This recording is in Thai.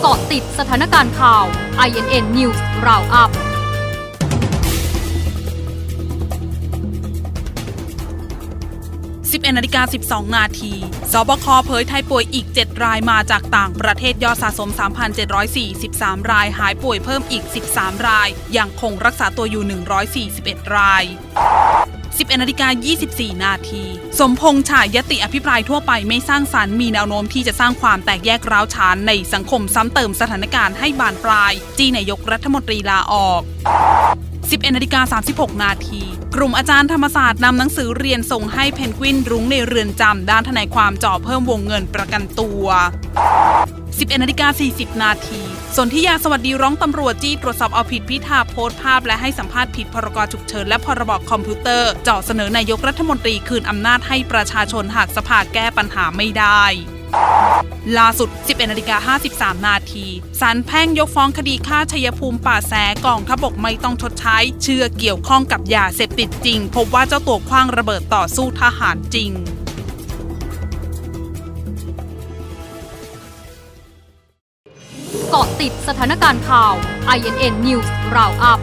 เกาะติดสถานการณ์ข่าว INN News Roundup 11นาฬิกา12 นาทีสบคเผยไทยป่วยอีก 7 รายมาจากต่างประเทศยอดสะสม 3,743 รายหายป่วยเพิ่มอีก 13 ราย ยังคงรักษาตัวอยู่ 141 ราย 11นาฬิกา24 นาที สมพงษ์ฉายยติอภิปรายทั่วไปไม่สร้างสรรค์มีแนวโน้มที่จะสร้างความแตกแยกร้าวฉานในสังคมซ้ำเติมสถานการณ์ให้บานปลาย จีนายกรัฐมนตรีลาออก 11นาฬิกา36 นาที กลุ่มอาจารย์ธรรมศาสตร์นำหนังสือเรียนส่งให้เพนกวินรุ้งในเรือนจำด้านทนายความจ่อเพิ่มวงเงินประกันตัว 11นาฬิกา40 นาทีสนธิยาสวัสดีร้องตำรวจจี้ตรวจสอบเอาผิดพิธาโพสต์ภาพ และให้สัมภาษณ์ผิดพรกฉุกเฉินและพรบคอมพิวเตอร์เจ่อเสนอนายกรัฐมนตรีคืนอำนาจให้ประชาชนหากสภาแก้ปัญหาไม่ได้ ล่าสุด 11นาฬิกา53 นาทีศาลแพ่งยกฟ้องคดีฆ่าชัยภูมิป่าแสกองทบกไม่ต้องชดใช้ เชื่อเกี่ยวข้องกับยาเสพติดจริง พบว่าเจ้าตัวคว้างระเบิดต่อสู้ทหารจริงเกาะติดสถานการณ์ข่าว INN News Roundup